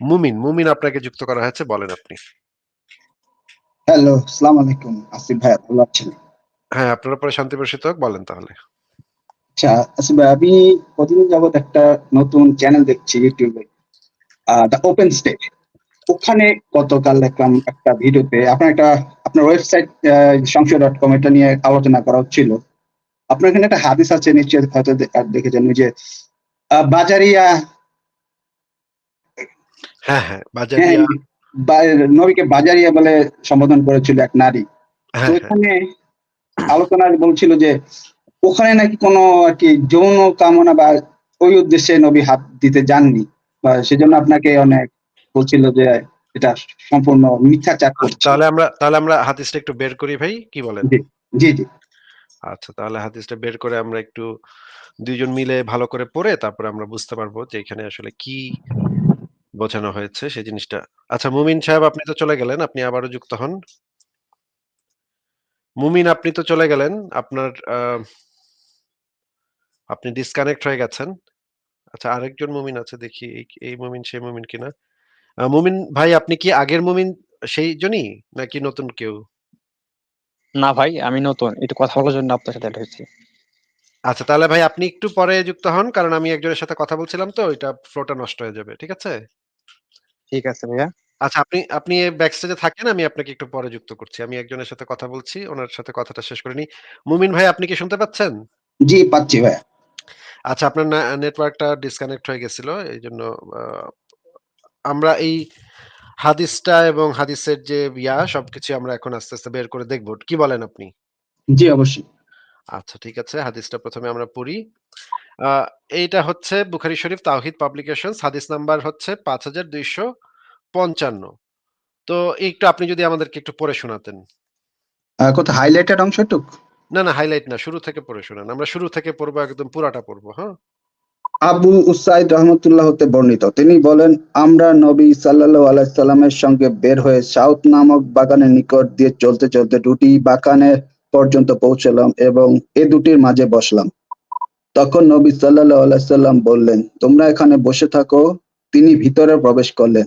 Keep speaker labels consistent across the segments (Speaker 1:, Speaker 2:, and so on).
Speaker 1: মুমিন, মুমিন আপনাকে যুক্ত করা হয়েছে বলেন আপনি।
Speaker 2: হ্যালো, আসসালামু আলাইকুম। আসিফ ভাই ভালো আছেন?
Speaker 1: হ্যাঁ, আপনার উপরে শান্তি হোক বলেন তাহলে।
Speaker 2: আচ্ছা, আসিফ ভাই আমি কতদিন যাবত একটা নতুন চ্যানেল দেখছি। A the open stage. ওখানে গতকাল দেখলাম একটা ভিডিওতে আপনার একটা আপনার ওয়েবসাইট আ সংশয়.com এটা নিয়ে আলোচনা করা হচ্ছিল। আপনার এখানে একটা হাদিস আছে নিশ্চয়ই হয়তো দেখেছেন যে বাজারিয়া
Speaker 1: হ্যাঁ, হ্যাঁ,
Speaker 2: হ্যাঁ,
Speaker 1: বাজারিয়া
Speaker 2: নবীকে বাজারিয়া বলে সম্বোধন করেছিল এক নারী। এখানে আলোচনায় বলছিল যে ওখানে নাকি কোনো আরকি যৌন কামনা বা ওই উদ্দেশ্যে নবী হাত দিতে যাননি। বা সেজন্য আপনাকে অনেক বলছিল যে এটা সম্পূর্ণ মিথ্যাচার করছে।
Speaker 1: তাহলে আমরা তাহলে আমরা হাদিসটা একটু বের করি ভাই, কি বলেন?
Speaker 2: জি, জি।
Speaker 1: আচ্ছা তাহলে হাদিসটা বের করে আমরা একটু ২ জন মিলে ভালো করে পড়ে তারপরে আমরা বুঝতে পারব যে এখানে আসলে কি বোঝানো হয়েছে সেই জিনিসটা। আচ্ছা মুমিন সাহেব আপনি তো চলে গেলেন, আপনি আবারও যুক্ত হন। মুমিন আপনি তো চলে গেলেন। আপনার আপনি ডিসকানেক্ট হয়ে গেছেন। আচ্ছা আরেকজন মুমিন আছে দেখি এই মুমিন সেই মুমিন কিনা। মুমিন ভাই আপনি কি আগের মুমিন সেইজনই নাকি নতুন কেউ?
Speaker 3: না ভাই আমি নতুন। একটু কথা বলার জন্য আপনার সাথে এড হয়েছি।
Speaker 1: আচ্ছা তাহলে ভাই আপনি একটু পরে যুক্ত হন। কারণ আমি একজনের সাথে কথা বলছিলাম তো ওইটা ফ্লোটা নষ্ট হয়ে যাবে। ঠিক আছে?
Speaker 3: ঠিক আছে ভাইয়া।
Speaker 1: আচ্ছা আপনি আপনি ব্যাকস্টেজে থাকেন আমি আপনাকে একটু পরে যুক্ত করছি। আমি একজনের সাথে কথা বলছি। উনার সাথে কথাটা শেষ করে নিই। মুমিন ভাই আপনি কি শুনতে পাচ্ছেন?
Speaker 2: জি, পাচ্ছি ভাইয়া।
Speaker 1: আচ্ছা আপনার না নেটওয়ার্কটা ডিসকানেক্ট হয়ে গেছিল। এইজন্য আ আমরা এই হাদিসটা এবং হাদিসের যে ইয়া সবকিছু আমরা এখন আস্তে, আস্তে বের করে দেখব। কি বলেন আপনি?
Speaker 2: জি, অবশ্যই।
Speaker 1: আচ্ছা ঠিক আছে। হাদিসটা প্রথমে আমরা পড়ি। এইটা হচ্ছে বুখারি শরীফ তাওহীদ পাবলিকেশন হাদিস নাম্বার হচ্ছে ৫২৫৫। তো একটু আপনি যদি আমাদেরকে একটু পড়ে শোনাতেন।
Speaker 2: কোথায় হাইলাইটেড অংশটুক?
Speaker 1: না, না হাইলাইট না। শুরু থেকে পড়ে শোনান। আমরা শুরু থেকে পড়ব একদম পুরাটা পড়ব, হ্যাঁ?
Speaker 2: আবু উসাইদ রহমতুল্লাহ হতে বর্ণিত। তিনি বলেন, আমরা নবী সাল্লাল্লাহু আলাইহি সাল্লামের সঙ্গে বের হয়ে সাউথ নামক বাগানের নিকট দিয়ে চলতে, চলতে দুটি বাগানের পর্যন্ত পৌঁছলাম এবং এ দুটির মাঝে বসলাম। তখন নবী সাল্লাল্লাহু আলাইহি সাল্লাম বললেন, তোমরা এখানে বসে থাকো। তিনি ভিতরে প্রবেশ করলেন।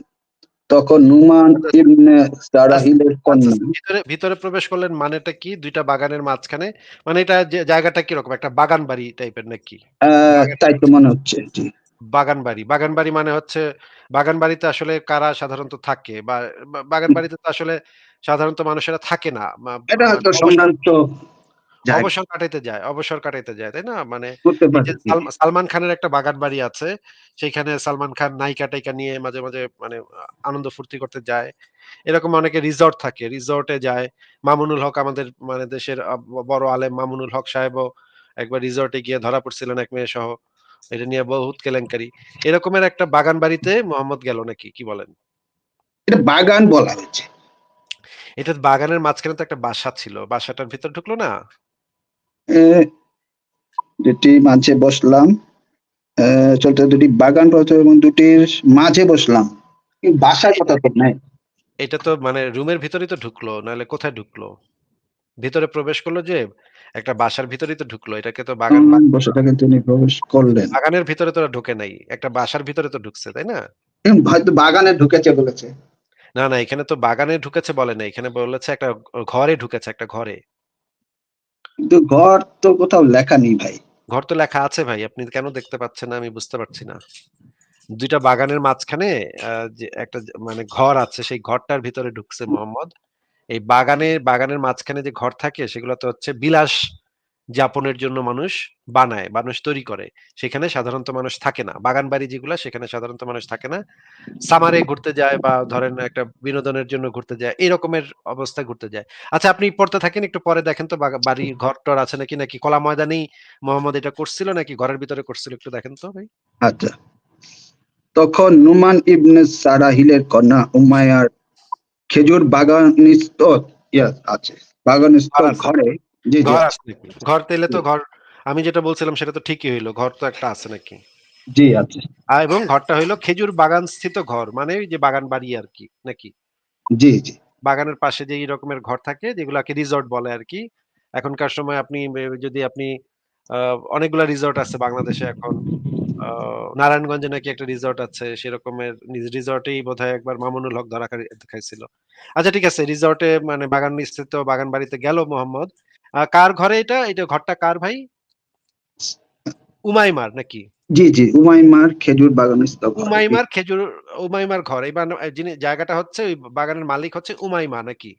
Speaker 2: তখন নুমান ইবনে সারাহিলের
Speaker 1: আচ্ছা,
Speaker 2: কন্যা
Speaker 1: ভিতরে ভিতরে প্রবেশ করলেন মানেটা কি? ২ টা বাগানের মাঝখানে? মানে এটা জায়গাটা কীরকম? একটা বাগান বাড়ি টাইপের নাকি?
Speaker 2: তাই তো মনে হচ্ছে। জি।
Speaker 1: বাগান বাড়ি। বাগান বাড়ি মানে হচ্ছে বাগান বাড়িতে আসলে কারা সাধারণত থাকে? বা বাগান বাড়িতে তো আসলে সাধারণত মানুষেরা থাকে না।
Speaker 2: এটা হয়তো সম্ভ্রান্ত
Speaker 1: অবসর কাটাইতে যায়, অবসর কাটাইতে যায়, তাই না? মানে সালমান খানের একটা বাগান বাড়ি আছে। সেইখানে সালমান খান নায়িকা-টায়িকা নিয়ে মাঝে, মাঝে মানে আনন্দ ফুর্তি করতে যায়। এরকম অনেকে রিসোর্ট থাকে। রিসোর্টে যায়। মামুনুল হক আমাদের মানে দেশের বড় আলেম মামুনুল হক সাহেবও একবার রিসোর্টে গিয়ে ধরা পড়ছিলেন এক মেয়ে সহ এটা নিয়ে বহুত কেলেঙ্কারি। এরকমের একটা বাগান বাড়িতে মোহাম্মদ গেল নাকি? কি বলেন?
Speaker 2: এটা বাগান বলা হয়েছে।
Speaker 1: এটা বাগানের মাঝখানে তো একটা বাসা ছিল। বাসাটার ভিতর ঢুকলো না?
Speaker 2: দুটি মাঝে বসলাম। চলতে দুটি বাগান রয়েছে এবং দুটির মাঝে বসলাম। বাসার কথা তো নাই।
Speaker 1: এটা তো মানে রুমের ভিতরেই তো ঢুকলো। নাহলে কোথায় ঢুকলো? ভিতরে প্রবেশ করল যে একটা বাসার ভিতরেই তো ঢুকলো। এটাকে তো বাগান
Speaker 2: হুম,
Speaker 1: বা
Speaker 2: বসে থাকেন তিনি প্রবেশ করলেন।
Speaker 1: বাগানের ভিতরে তো ঢুকে নাই। একটা বাসার ভিতরে তো ঢুকছে, তাই না?
Speaker 2: হয়তো বাগানে ঢুকেছে বলেছে।
Speaker 1: না, না এখানে তো বাগানে ঢুকেছে বলে না এখানে বলেছে একটা ঘরে ঢুকেছে একটা ঘরে।
Speaker 2: কিন্তু ঘর তো কোথাও লেখা নেই ভাই।
Speaker 1: ঘর তো লেখা আছে ভাই। আপনি কেন দেখতে পাচ্ছেন না আমি বুঝতে পারছি না। দুইটা বাগানের মাঝখানে একটা মানে ঘর আছে, সেই ঘরটার ভিতরে ঢুকছে মোহাম্মদ। এই বাগানের বাগানের মাঝখানে যে ঘর থাকে সেগুলো তো হচ্ছে বিলাস যাপনের জন্য মানুষ বানায়, মানুষ তৈরি করে। সেখানে সাধারণত মানুষ থাকে না। বাগান বাড়ি যেগুলা সেখানে সাধারণত মানুষ থাকে না। সামারে ঘুরতে যায় বা ধরেন একটা বিনোদনের জন্য ঘুরতে যায়। এই রকমের অবস্থায় ঘুরতে যায়। আচ্ছা আপনি পড়তে থাকেন একটু পরে দেখেন তো বাগা বাড়ির ঘর-টর আছে নাকি, নাকি কলা ময়দানেই মোহাম্মদ এটা করছিল নাকি ঘরের ভিতরে করছিল একটু দেখেন তো ভাই?
Speaker 2: আচ্ছা। তখন নুমান ইবনে সারাহিলের কন্যা উমাইয়ার খেজুর বাগানিস্থ ইয়া আছে। বাগানিস্থ
Speaker 1: ঘর।
Speaker 2: ঘরে আছে।
Speaker 1: নাকি? তাইলে তো ঘর আমি যেটা বলছিলাম সেটা তো ঠিকই হইল। ঘর তো একটা আছে নাকি?
Speaker 2: জি, আছে।
Speaker 1: এবং ঘরটা হইল খেজুর বাগানস্থিত ঘর। মানে ওই যে বাগান বাড়ি আরকি, নাকি?
Speaker 2: জি, জি।
Speaker 1: বাগানের পাশে যে রকমের ঘর থাকে যেগুলাকে রিসোর্ট বলে আরকি। এখনকার সময় আপনি যদি আপনি আহ, অনেকগুলা রিসোর্ট আছে বাংলাদেশে এখন নারায়ণগঞ্জে নাকি একটা রিসোর্ট আছে সেরকমের রিসোর্টেই বোধহয় একবার মামুনুল হক ধরা খাই- খাইছিল আচ্ছা ঠিক আছে রিসোর্টে মানে বাগান স্থিত বাগান বাড়িতে গেল মোহাম্মদ কার ঘরে এটা? এটা ঘরটা কার ভাই? উমাইমার নাকি?
Speaker 2: জি জি উমাইমার খেজুর বাগান
Speaker 1: উমাইমার খেজুর উমাইমার ঘর। এই যিনি জায়গাটা হচ্ছে ওই বাগানের মালিক হচ্ছে উমাইমা নাকি?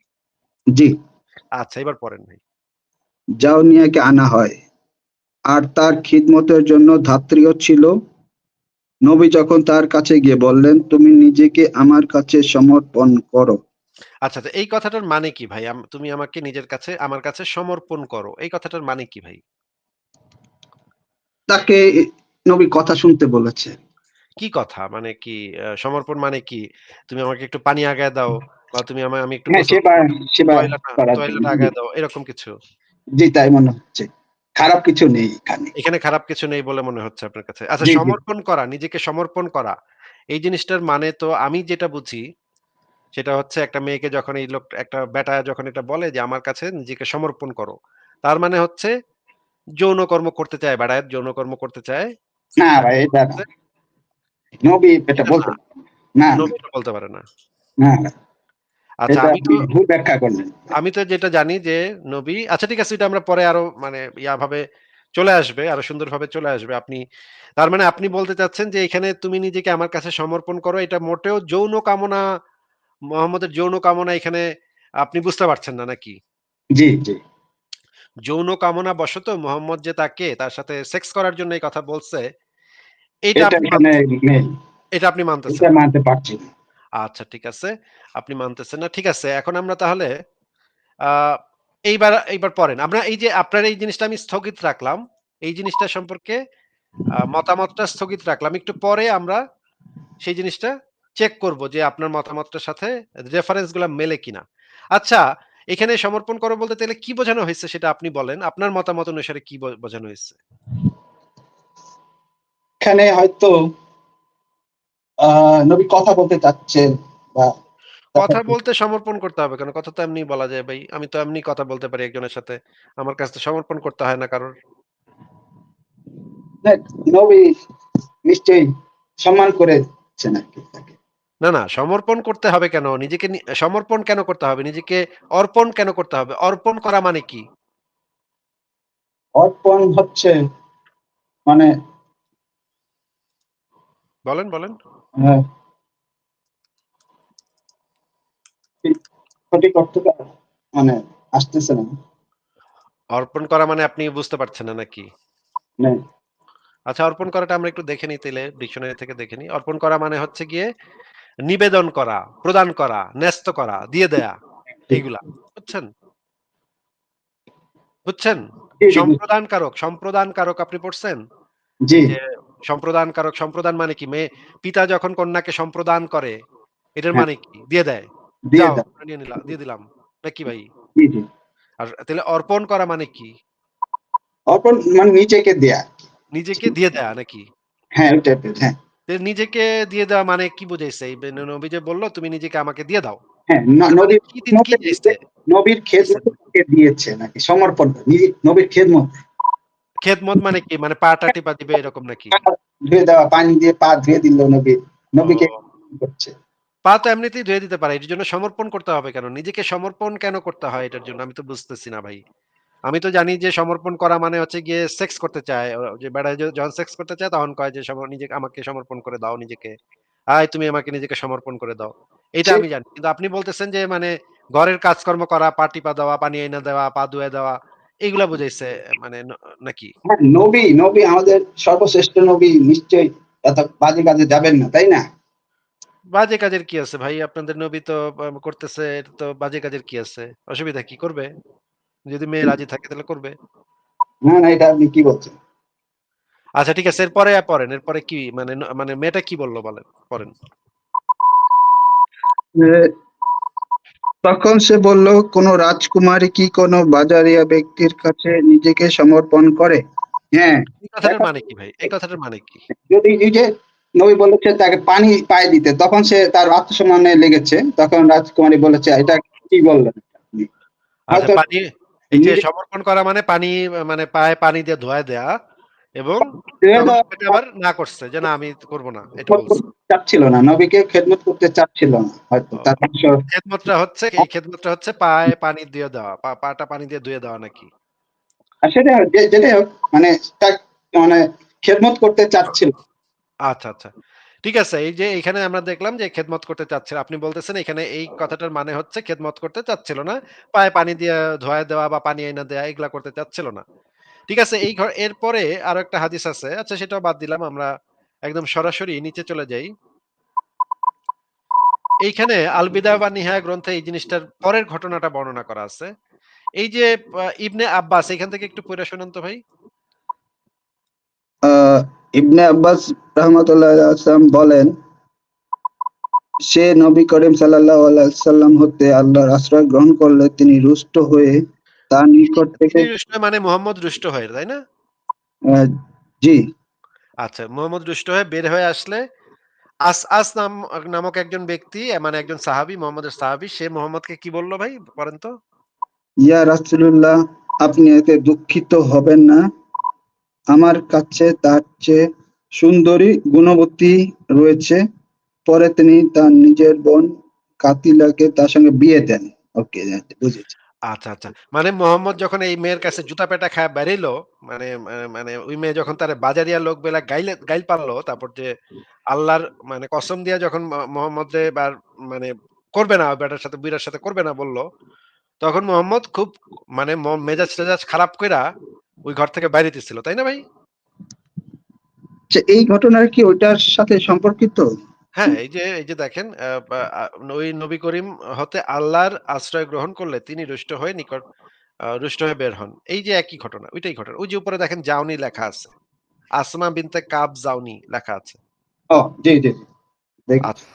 Speaker 2: জি।
Speaker 1: আচ্ছা এবার পড়েন ভাই।
Speaker 2: জাউনিয়াকে আনা হয়। আর তার খিদমতের জন্য ধাত্রীও ছিল। নবী যখন তার কাছে গিয়ে বললেন তুমি নিজেকে আমার কাছে সমর্পণ করো।
Speaker 1: আচ্ছা আচ্ছা, এই কথাটার মানে কি ভাই? আম- তুমি আমাকে নিজের কাছে আমার কাছে সমর্পণ করো। এই কথাটার মানে কি ভাই?
Speaker 2: তাকে নবী কথা শুনতে বলেছে।
Speaker 1: কি কথা? মানে কি সমর্পণ মানে কি? তুমি আমাকে একটু পানি আগায় দাও বা তুমি আমায় আমি একটু
Speaker 2: হ্যাঁ
Speaker 1: গোসল
Speaker 2: সেবা সেবা
Speaker 1: টয়লেট
Speaker 2: করার
Speaker 1: টয়লেট
Speaker 2: জন্য।
Speaker 1: আগায় দাও এরকম কিছু?
Speaker 2: জি তাই মনে হচ্ছে। খারাপ কিছু নেই এখানে।
Speaker 1: এখানে খারাপ কিছু নেই বলে মনে হচ্ছে আপনার কাছে। আচ্ছা
Speaker 2: জি, জি।
Speaker 1: সমর্পণ করা নিজেকে সমর্পণ করা এই জিনিসটার মানে তো আমি যেটা বুঝি সেটা হচ্ছে একটা মেয়েকে যখন এই লোক একটা বেটা যখন এটা বলে যে আমার কাছে নিজেকে সমর্পণ করো। তার মানে হচ্ছে যৌন কর্ম করতে চায় বেড়ায় যৌন কর্ম করতে চায়
Speaker 2: না ভাই এটা নবী এটা বলতে না।
Speaker 1: নবী বলতে পারে না।
Speaker 2: না না,
Speaker 1: আচ্ছা আমি তো
Speaker 2: ভুল ব্যাখ্যা করলেন।
Speaker 1: আমি তো যেটা জানি যে নবী আচ্ছা ঠিক আছে এটা আমরা পরে আরও মানে ইয়া ভাবে চলে আসবে আরও সুন্দরভাবে চলে আসবে। আপনি তার মানে আপনি বলতে চাচ্ছেন যে এখানে তুমি নিজেকে আমার কাছে সমর্পণ করো এটা মোটেও যৌন কামনা মোহাম্মদের যৌন কামনা এখানে আপনি বুঝতে পারছেন না নাকি?
Speaker 2: জি জি।
Speaker 1: যৌন কামনা বশত মোহাম্মদ যে তাকে তার সাথে সেক্স করার জন্য এই কথা বলছে এটা
Speaker 2: এটা
Speaker 1: আপনি মানতেছেন-
Speaker 2: মানতে পারছি
Speaker 1: আচ্ছা ঠিক আছে। আপনি মানতেছেন না ঠিক আছে। এখন আমরা তাহলে আহ এইবার এইবার পড়েন। আমরা এই যে আপনার এই জিনিসটা আমি স্থগিত রাখলাম এই জিনিসটা সম্পর্কে মতামতটা স্থগিত রাখলাম। একটু পরে আমরা সেই জিনিসটা চেক করব যে আপনার মতামতটার সাথে রেফারেন্সগুলা মেলে কিনা। আচ্ছা এখানে সমর্পণ করো বলতে তাহলে কি বোঝানো হয়েছে সেটা আপনি বলেন। আপনার মতামত অনুসারে কি বোঝানো হয়েছে?
Speaker 2: এখানে হয়তো নবী কথা বলতে চাচ্ছেন বা
Speaker 1: কথা বলতে সমর্পণ করতে হবে কেন কথা তো এমনি বলা যায় ভাই। আমি তো এমনি কথা বলতে পারি একজনের সাথে। আমার কাছে তো সমর্পণ করতে হয় না কারোর।
Speaker 2: নবী নিশ্চয়ই সম্মান করেছেন আর কি তাকে।
Speaker 1: না না সমর্পণ করতে হবে কেন? নিজেকে সমর্পণ কেন করতে হবে? নিজেকে অর্পণ কেন করতে হবে? অর্পণ করা মানে কি?
Speaker 2: অর্পণ হচ্ছে মানে
Speaker 1: বলেন বলেন।
Speaker 2: সঠিক অর্থটা মানে আসতেছে না।
Speaker 1: অর্পণ করা মানে আপনি বুঝতে পারছেন না নাকি? আচ্ছা অর্পণ করাটা আমরা একটু দেখে নিই তাহলে ডিকশনারি থেকে দেখে নিই। অর্পণ করা মানে হচ্ছে গিয়ে নিবেদন করা প্রদান করা ন্যস্ত করা দিয়ে দেয়া এইগুলা। বুঝছেন? বুঝছেন? সম্প্রদান কারক সম্প্রদান কারক আপনি পড়ছেন? সম্প্রদান কারক সম্প্রদান মানে কি? মেয়ে পিতা যখন কন্যাকে সম্প্রদান করে এটার
Speaker 2: হ্যাঁ।
Speaker 1: মানে কি? দিয়ে দেয়?
Speaker 2: দিয়ে
Speaker 1: দিলাম। নাকি ভাই? আর তাহলে অর্পণ করা মানে কি?
Speaker 2: অর্পণ মানে নিজেকে দেয়া।
Speaker 1: নিজেকে দিয়ে দেয়া নাকি?
Speaker 2: হ্যাঁ হ্যাঁ।
Speaker 1: নিজেকে দিয়ে দেওয়া মানে কি বুঝাইছে? নবী যে বলল তুমি নিজেকে আমাকে দিয়ে দাও।
Speaker 2: হ্যাঁ নবীর
Speaker 1: দিয়েছে?
Speaker 2: নাকি? সমর্পণ নবীর খেদমত।
Speaker 1: খেদমত মানে কি? মানে পাটা টিপা দিবে এরকম নাকি?
Speaker 2: ধুয়ে দেওয়া পানি দিয়ে পা ধুয়ে দিল নবী। নবীকে করছে।
Speaker 1: পা তো এমনিতেই ধুয়ে দিতে পারে। এটার জন্য সমর্পণ করতে হবে কেন? নিজেকে সমর্পণ কেন করতে হয় এটার জন্য? আমি তো বুঝতেছি না ভাই। আমি তো জানি যে সমর্পণ করা মানে হচ্ছে গিয়ে সেক্স করতে চায়। যে বেড়ায় যখন সেক্স করতে চায় তখন কয় যে নিজেকে আমাকে সমর্পণ করে দাও নিজেকে। আয় তুমি আমাকে নিজেকে সমর্পণ করে দাও। এটা আমি জানি। কিন্তু আপনি বলতেছেন যে মানে ঘরের কাজকর্ম করা পাটি পা দেওয়া পানি এনে দেওয়া পা ধুয়ে দেওয়া এইগুলা বুঝাইছে মানে নাকি?
Speaker 2: হ্যাঁ নবী নবী আমাদের সর্বশ্রেষ্ঠ নবী নিশ্চয়ই এত বাজে কাজে যাবেন না তাই না?
Speaker 1: বাজে কাজের কি আছে ভাই? আপনাদের নবী তো করতেছে এটা তো বাজে কাজের কি আছে? অসুবিধা কি করবে? যদি মেয়ে রাজি থাকে তাহলে করবে।
Speaker 2: না না এটা আপনি কি বলছেন?
Speaker 1: আচ্ছা ঠিক আছে এরপরে পড়েন এরপরে কি মানে মানে মেয়েটা কি বলল বলেন পড়েন
Speaker 2: তখন সে বলল কোন রাজকুমারী কি কোনো বাজারিয়া ব্যক্তির কাছে নিজেকে সমর্পণ করে? হ্যাঁ।
Speaker 1: এই কথাটার মানে কি ভাই? এই কথাটার মানে কি?
Speaker 2: যদি এই যে নবী বলেছে তাকে পানি পায়ে দিতে তখন সে তার আত্মসম্মানে লেগেছে। তখন রাজকুমারী বলেছে এটা কি বললেন আপনি?
Speaker 1: আচ্ছা পানি এই যে সমর্পণ করা মানে পানি মানে পায়ে পানি দিয়ে ধোয়া দেয়া এবং এটা আবার না করছে যে না আমি করব না এটা বলছে।
Speaker 2: চাচ্ছিল না নবীকে খেদমত করতে চাচ্ছিল না হয়তো উদ্দেশ্য-
Speaker 1: খেদমতটা হচ্ছে এই খেদমতটা হচ্ছে পায়ে পানি দিয়ে দেওয়া পাটা পানি দিয়ে ধুয়ে দেওয়া নাকি।
Speaker 2: সেটাই যেটাই হোক মানে মানে খেদমত করতে চাচ্ছিল।
Speaker 1: আচ্ছা আচ্ছা। ঠিক আছে এই যে এখানে আমরা দেখলাম যে খেদমত করতে চাচ্ছিল আপনি বলতেছেন এখানে এই কথাটার মানে হচ্ছে খেদমত করতে চাচ্ছিল না পায়ে পানি দিয়ে ধোয়া দেওয়া বা পানি এনে দেওয়া এগুলা করতে চাচ্ছিল না। ঠিক আছে এই ঘর এরপরে আরও একটা হাদিস আছে আচ্ছা সেটাও বাদ দিলাম আমরা একদম সরাসরি নিচে চলে যাই। এইখানে আলবিদা বা নিহায়া গ্রন্থে এই জিনিসটার পরের ঘটনাটা বর্ণনা করা আছে। এই যে ইবনে আব্বাস এখান থেকে একটু পড়ে শোনান তো ভাই।
Speaker 2: আহ, ইবনে আব্বাস রহমতুল্লাহ আসলাম বলেন সে নবী করিম সাল্লাম হতে আল্লাহর আশ্রয় গ্রহণ করলে তিনি রুষ্ট হয়ে তার নিকট থেকে
Speaker 1: মানে মোহাম্মদ রুষ্ট হয়ে তাই না?
Speaker 2: জি।
Speaker 1: আচ্ছা মোহাম্মদ রুষ্ট হয়ে বের হয়ে আসলে আস আস নাম নামক একজন ব্যক্তি মানে একজন সাহাবী মোহাম্মদের সাহাবী সে মোহাম্মদকে কি বলল ভাই? বলেন তো।
Speaker 2: ইয়া রাসূলুল্লাহ আপনি এতে দুঃখিত হবেন না। আমার কাছে তার চেয়ে সুন্দরী গুণবতী রয়েছে। পরে তিনি তার নিজের বোন কাতিলাকে তার সঙ্গে বিয়ে দেন। ওকে, বুঝেছি।
Speaker 1: আচ্ছা আচ্ছা। মানে মোহাম্মদ যখন এই মেয়ের কাছে জুতা পেটা খায় বেরিলো মানে মানে ওই মেয়ে যখন তার বাজারিয়া লোক বেলা গাইলে, গাইল পারল, তারপর যে আল্লাহর মানে কসম দিয়া যখন মোহাম্মদ বা মানে করবে না বেটার সাথে বুইরার সাথে করবে না বলল, তখন মোহাম্মদ খুব মানে মেজাজ টেজাজ খারাপ কইরা ওই ঘর থেকে বাইরে দিছিল তাই না ভাই?
Speaker 2: আচ্ছা, এই ঘটনার কি ওইটার সাথে সম্পর্কিত?
Speaker 1: হ্যাঁ এই যে এই যে দেখেন ওই নবী করিম হতে আল্লাহর আশ্রয় গ্রহণ করলে তিনি রুষ্ট হয়ে নিকট রুষ্ট হয়ে বের হন। এই যে একই ঘটনা ওইটাই ঘটনা। ওই যে উপরে দেখেন জাউনি লেখা আছে। আসমা বিনতে কাব জাউনি লেখা আছে।
Speaker 2: ও জি জি।
Speaker 1: আচ্ছা।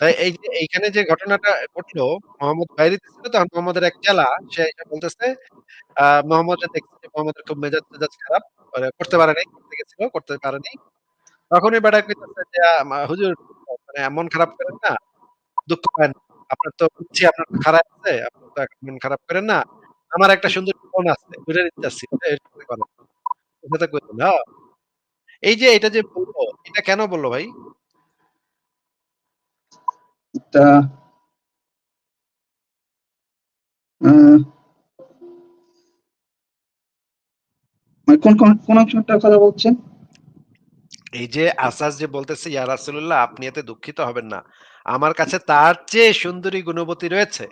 Speaker 1: তাই এই যে এইখানে যে ঘটনাটা ঘটলো, মোহাম্মদ বাইরে ছিল তখন মোহাম্মদের এক চেলা সে বলতেছে মোহাম্মদ দেখছে যে মোহাম্মদের খুব মেজাজ মেজাজ খারাপ মানে করতে পারে নাই, করতে গেছিল, করতে পারেনি তখন ওই বেটা কইতেছে যে হুজুর মানে মন খারাপ করেন না, দুঃখ পান, আপনার তো বুঝছি আপনার খারাপ আছে, আপনার তো মন খারাপ করেন না, আমার একটা সুন্দর বোন আছে ঘুরে দিতেছি হ্যাঁ। এই যে এটা যে বলল, এটা কেন বলল ভাই?
Speaker 2: তা মানে কোন কোন কোন অংশটার কথা বলছেন?
Speaker 1: এই যে আসাস যে বলতেছে ইয়া রাসূলুল্লাহ আপনি এতে দুঃখিত হবেন না। আমার কাছে তার চেয়ে সুন্দরী গুণবতী রয়েছে।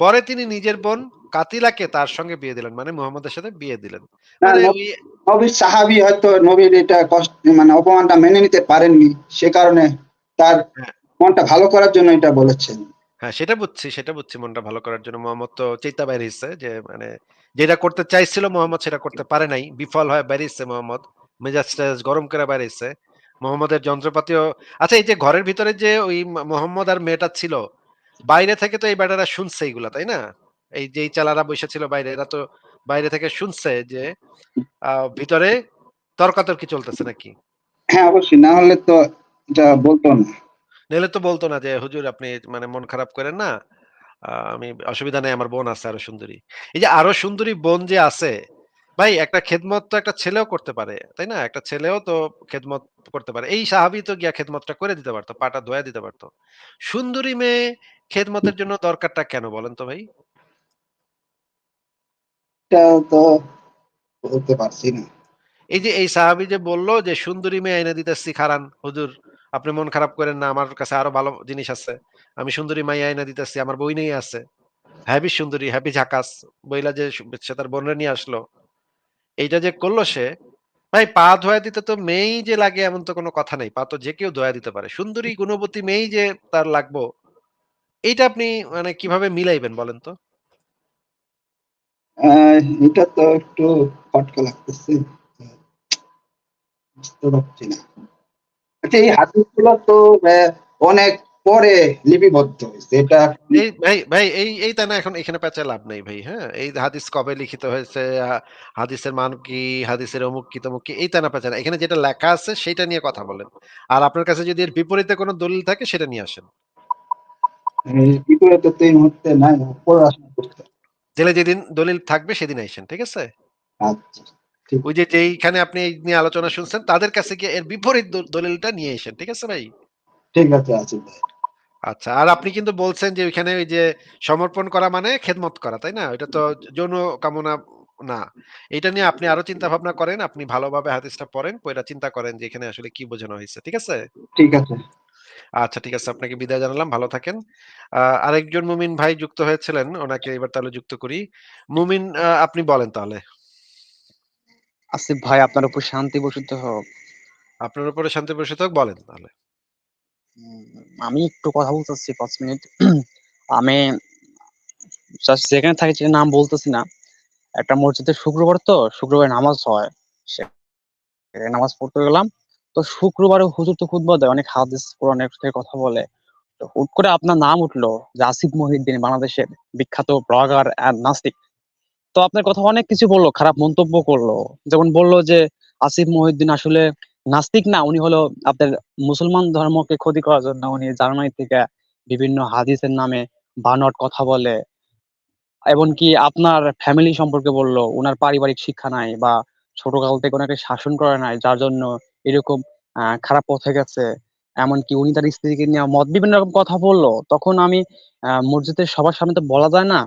Speaker 1: পরে তিনি নিজের বোন কাতিলাকে তার সঙ্গে বিয়ে দিলেন মানে মুহাম্মদের সাথে বিয়ে দিলেন। মানে
Speaker 2: নবীর সাহাবী হয়তো নবীর এটা কষ্ট মানে অপমানটা মেনে নিতে পারেননি সে কারণে তার
Speaker 1: হ্যাঁ।
Speaker 2: মনটা ভালো করার জন্য এটা বলেছেন।
Speaker 1: হ্যাঁ সেটা বুঝছি সেটা বুঝছি মনটা ভালো করার জন্য। মোহাম্মদ তো চেতা বেরিয়েছে যে মানে যেটা করতে চাইছিল মোহাম্মদ সেটা করতে পারে নাই। বিফল হয়ে বেরিয়েছে মোহাম্মদ মেজাজ গরম করে বেরিয়েছে মোহাম্মদের যন্ত্রপাতিও আচ্ছা এই যে ঘরের ভিতরে যে ওই মোহাম্মদ আর মেয়েটা ছিল বাইরে থেকে তো এই বেটারা শুনছে এইগুলা তাই না? এই যে চালারা বসে ছিল বাইরে এরা তো বাইরে থেকে শুনছে যে আহ, ভিতরে তর্কাতর্কি চলতেছে নাকি?
Speaker 2: হ্যাঁ অবশ্যই না হলে তো এটা বলতো না।
Speaker 1: নাহলে তো বলতো না যে হুজুর আপনি মানে মন খারাপ করেন না। আমি অসুবিধা নেই আমার বোন আছে আরও সুন্দরী। এই যে আরও সুন্দরী বোন যে আছে ভাই একটা খেদমত তো একটা ছেলেও করতে পারে তাই না? একটা ছেলেও তো খেদমত করতে পারে। এই সাহাবি তো গিয়া খেদমতটা করে দিতে পারতো পাটা ধোয়া দিতে পারতো। সুন্দরী মেয়ে খেদমতের জন্য দরকারটা কেন বলেন তো ভাই?
Speaker 2: এটা তো বলতে পারছি না।
Speaker 1: এই যে এই সাহাবি যে বলল যে সুন্দরী মেয়ে এনে দিতেছি খারান হুজুর। আপনি মন খারাপ করেন না, আমার কাছে আরও ভালো জিনিস আছে। আমি সুন্দরী মাইয়া এনে দিতেছি, আমার বই নিয়ে আছে। হ্যাপি সুন্দরী, হ্যাপি ঝাকাস, বইলা যে সে তার বোনের নিয়ে আসলো। এইটা যে করল সে, ভাই পা ধোয়া দিতে তো মেয়েই যে লাগে এমন তো কোনো কথা নেই। পা তো যে কেউ ধোয়া দিতে পারে। সুন্দরী গুণবতী মেয়েই যে তার লাগবো, এইটা আপনি মানে কীভাবে মিলাইবেন বলেন তো?
Speaker 2: এটা তো একটু খটকা লাগতেছে। বুঝতে পারছি না। আচ্ছা এই হাদিসগুলো তো অনেক পরে লিপিবদ্ধ হয়েছে। এটা
Speaker 1: ভাই ভাই এই এই তা না এখন এখানে পেঁচে লাভ নেই ভাই হ্যাঁ? এই হাদিস কবে লিখিত হয়েছে হাদিসের মান কি হাদিসের অমুক কি তমুক কি এই তা না পেঁচে না। এখানে যেটা লেখা আছে সেটা নিয়ে কথা বলেন। আর আপনার কাছে যদি এর বিপরীতে কোনো দলিল থাকে সেটা নিয়ে আসেন।
Speaker 2: বিপরীতে তো এই মুহূর্তে নাই পড়াশোনা করতে
Speaker 1: যেদিন দলিল থাকবে সেদিন আইসেন ঠিক আছে?
Speaker 2: আচ্ছা।
Speaker 1: ওই যে যেইখানে আপনি এই নিয়ে আলোচনা শুনছেন তাদের কাছে গিয়ে এর বিপরীত দলিলটা নিয়ে এসেন ঠিক আছে ভাই?
Speaker 2: ঠিক আছে ভাই।
Speaker 1: আচ্ছা আর আপনি কিন্তু বলছেন যে ওইখানে ওই যে সমর্পণ করা মানে খেদমত করা তাই না? এটা তো যৌন কামনা না। এটা নিয়ে আপনি আরও চিন্তা ভাবনা করেন আপনি ভালোভাবে হাদিসটা পড়েন পড়া চিন্তা করেন যে এখানে আসলে কি বোঝানো হয়েছে ঠিক আছে?
Speaker 2: ঠিক আছে।
Speaker 1: আচ্ছা ঠিক আছে আপনাকে বিদায় জানালাম ভালো থাকেন। আহ, আরেকজন মুমিন ভাই যুক্ত হয়েছিলেন ওনাকে এবার তাহলে যুক্ত করি। মুমিন আপনি বলেন তাহলে।
Speaker 3: আসিফ ভাই আপনার উপর শান্তি বসিত হোক।
Speaker 1: আপনার উপরে শান্তি বসিত হোক বলেন তাহলে।
Speaker 3: আমি একটু কথা বলতেছি পাঁচ মিনিট। আমি যেখানে থাকি সেখানে নাম বলতেছি না। একটা মসজিদে শুক্রবার তো শুক্রবার নামাজ হয়। নামাজ পড়তে গেলাম। তো শুক্রবারে হুজুর তো খুতবা দেয় অনেক হাদিস কোরআনের থেকে কথা বলে। তো হুট করে আপনার নাম উঠল যে আসিফ মহিউদ্দিন বাংলাদেশের বিখ্যাত ব্লগার আর নাস্তিক। তো আপনার কথা অনেক কিছু বলল, খারাপ মন্তব্য করল। যেমন বলল যে, আসিফ মহিউদ্দিন আসলে নাস্তিক না, উনি হলো আপনার মুসলমান ধর্মকে ক্ষতি করার জন্য উনি জার্মানি থেকে বিভিন্ন হাদিসের নামে বানট কথা বলে। এমনকি আপনার ফ্যামিলি সম্পর্কে বলল, উনার পারিবারিক শিক্ষা নাই বা ছোটকাল থেকে ওনাকে শাসন করে নাই, যার জন্য এরকম খারাপ পথে গেছে। এমনকি উনি তার স্ত্রীকে নিয়ে মত বিভিন্ন রকম কথা বলল। তখন আমি মসজিদের সবার সামনে তো বলা যায় না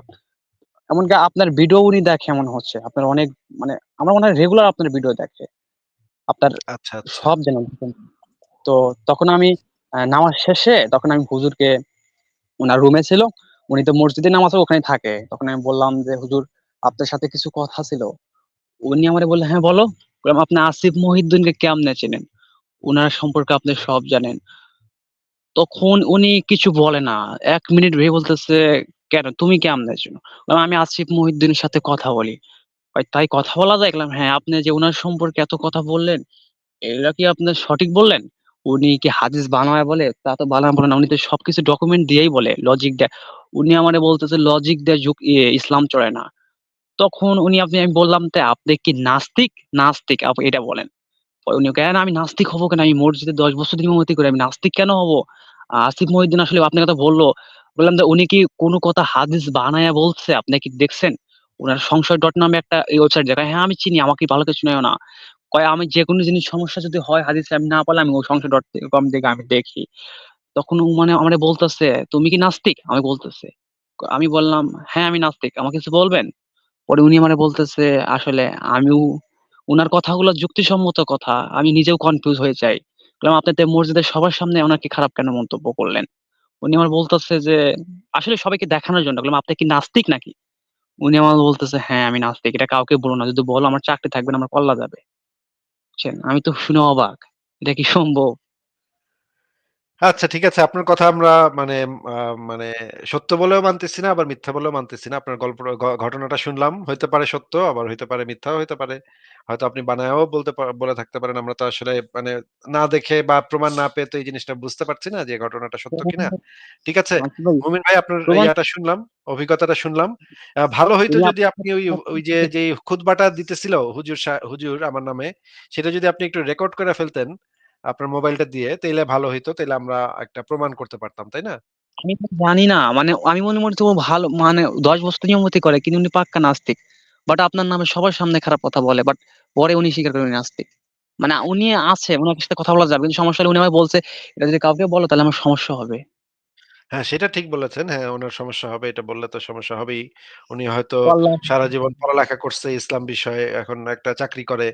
Speaker 3: এমনকি আপনার ভিডিও উনি দেখে এমন হচ্ছে। আপনার অনেক মানে আমার মনে হয় রেগুলার আপনার ভিডিও দেখে। আপনার
Speaker 1: আচ্ছা আচ্ছা।
Speaker 3: সব জানেন তো তখন আমি নামাজ শেষে তখন আমি হুজুরকে ওনার রুমে ছিল। উনি তো মসজিদে নামাজ ওখানে থাকে। তখন আমি বললাম যে হুজুর আপনার সাথে কিছু কথা ছিল। উনি আমারে বললেন হ্যাঁ বলো। আপনি আসিফ মহিউদ্দিনকে কেমনে চেনেন? ওনার সম্পর্কে আপনি সব জানেন। তখন উনি কিছু বলে না। এক মিনিট ভেবে বলতেছে কেন? তুমি কেমনে বললাম, আমি আসিফ মহিউদ্দিনের সাথে কথা বলি। তাই কথা বলা যায়? দেখলাম হ্যাঁ আপনি যে ওনার সম্পর্কে এত কথা বললেন এগুলা কি আপনার সঠিক বললেন? উনি কি হাদিস বানায় বলে? তা তো বানায় বলে না। উনি তো সবকিছু ডকুমেন্ট দিয়েই বলে লজিক দেয়। উনি আমারে বলতেছে লজিক দেয় যুগ ইসলাম চলে না। তখন উনি আপনি আমি বললাম তো আপনি কি নাস্তিক? নাস্তিক এটা বলেন। উনি কেন আমি নাস্তিক হব কেন? আমি মসজিদে দশ বছর ইমামতি করি, আমি নাস্তিক কেন হব? আসিফ মহিউদ্দিন আসলে আপনার কথা বলল। বললাম যে উনি কি কোনো কথা হাদিস বানায়া বলছে? আপনি কি দেখছেন? ওনার সংশয় ডট নামে একটা ওয়েবসাইট দেখায়। হ্যাঁ আমি চিনি, আমাকে ভালো কিছু নেয় না। কয়, আমি যে কোনো জিনিস সমস্যা যদি হয় হাদিসে আমি না পারলে আমি ওই সংশয় ডট কম থেকে আমি দেখি। তখন মানে আমারে বলতেছে, তুমি কি নাস্তিক? আমি বলতেছে, আমি বললাম হ্যাঁ আমি নাস্তিক। আমাকে কিছু বলবেন? পরে উনি আমারে বলতেছে, আসলে আমিও উনার কথাগুলো যুক্তিসম্মত কথা, আমি নিজেও কনফিউজ হয়ে যাই। বললাম, আপনি তো মসজিদের সবার সামনে ওনাকে খারাপ কেন মন্তব্য করলেন? উনি আমার বলতেছে যে, আসলে সবাইকে দেখানোর জন্য। বললাম, আপনি কি নাস্তিক নাকি? উনি আমার বলতেছে হ্যাঁ আমি নাস্তিক। এটা কাউকে বলো না। যদি বলো, আমার চাকরি থাকবে না, আমার কল্লা যাবে। আমি তো শুনে অবাক। এটা কি সম্ভব?
Speaker 1: আচ্ছা ঠিক আছে। আপনার কথা আমরা মানে আহ, মানে সত্য বলেও মানতেছি না আবার মিথ্যা বলেও মানতেছি না। আপনার গল্প ঘ- ঘটনাটা শুনলাম। হইতে পারে সত্য আবার হইতে পারে মিথ্যাও হইতে পারে হয়তো আপনি বানায়ও বলতে পা- বলে থাকতে পারেন। আমরা তো আসলে মানে না দেখে বা প্রমাণ না পেয়ে তো এই জিনিসটা বুঝতে পারছি না যে ঘটনাটা সত্য কিনা। ঠিক আছে? মুমিন ভাই আপনার
Speaker 3: প্রমাণ-
Speaker 1: ইয়াটা শুনলাম অভিজ্ঞতাটা শুনলাম। আহ, ভালো হইতো যদি আপনি ওই ওই যে যে খুতবাটা দিতেছিল হুজুর হুজুর আমার নামে সেটা যদি আপনি একটু রেকর্ড করে ফেলতেন আপনার মোবাইলটা দিয়ে তাইলে ভালো হইতো তাইলে আমরা একটা প্রমাণ করতে পারতাম তাই না?
Speaker 3: আমি জানি না মানে আমি মনে মনে তো ভালো মানে দশ বছর নিয়মতি করে কিন্তু উনি পাক্কা নাস্তিক। বাট আপনার নামে সবার সামনে খারাপ কথা বলে বাট পরে উনি স্বীকার করেন নাস্তিক। মানে উনি আছে ওনার সাথে কথা বলা যাবে কিন্তু সমস্যা হলে উনি আমায় বলছে এটা যদি কাউকে বলো তাহলে আমার সমস্যা হবে।
Speaker 1: হ্যাঁ সেটা ঠিক বলেছেন হ্যাঁ ওনার সমস্যা হবে এটা বললে তো সমস্যা হবেই। উনি হয়তো
Speaker 3: আল্লাহ
Speaker 1: সারা জীবন পড়ালেখা করছে ইসলাম বিষয়ে এখন একটা চাকরি করে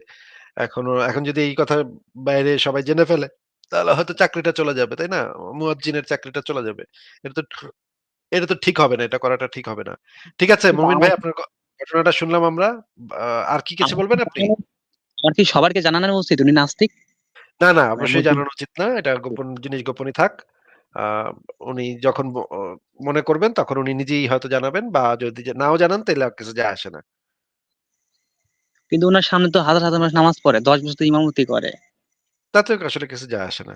Speaker 1: এখনও এখন যদি এই কথা বাইরে সবাই জেনে ফেলে তাহলে হয়তো চাকরিটা চলে যাবে তাই না? মুয়াজ্জিনের চাকরিটা চলে যাবে। এটা তো এটা তো ঠিক হবে না এটা করাটা ঠিক হবে না। ঠিক আছে মুমিন ভাই আপনার ঘটনাটা শুনলাম আমরা। আর কি কিছু বলবেন আপনি?
Speaker 3: আমার কি সবারকে জানানো উচিত? উনি নাস্তিক?
Speaker 1: না না অবশ্যই
Speaker 3: মুসলিম-
Speaker 1: জানানো উচিত না এটা গোপন জিনিস গোপনই থাক। আহ, উনি যখন মনে করবেন তখন উনি নিজেই হয়তো জানাবেন বা যদি নাও জানান তাহলে আর কিছু যায় আসে না।
Speaker 3: কিন্তু ওনার সামনে তো হাজার হাজার মানুষ নামাজ পড়ে দশ বছর তো ইমামতি করে।
Speaker 1: তাতে আসলে কিছু যায় আসে না।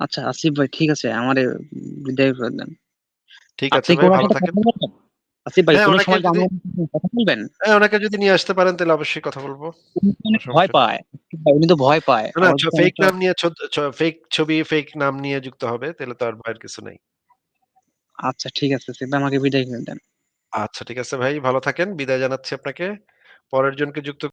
Speaker 3: আচ্ছা আসিফ ভাই ঠিক আছে আমারে বিদায় করে দেন।
Speaker 1: ঠিক আছে ভাই ভালো থাকেন।
Speaker 3: আসিফ ভাই
Speaker 1: হ্যাঁ,
Speaker 3: কোনো সময় কথা বলবেন?
Speaker 1: হ্যাঁ ওনাকে যদি নিয়ে আসতে পারেন তাহলে অবশ্যই কথা বলব।
Speaker 3: ভয় পায়। উনি তো ভয় পায়।
Speaker 1: না ফেক নাম নিয়ে ফেক ছবি ফেক নাম নিয়ে যুক্ত হবে তাহলে তো আর ভয়ের কিছু নেই।
Speaker 3: আচ্ছা ঠিক আছে আসিফ ভাই আমাকে বিদায় করে দেন।
Speaker 1: আচ্ছা ঠিক আছে ভাই ভালো থাকেন। বিদায় জানাচ্ছি আপনাকে। পরের জনকে যুক্ত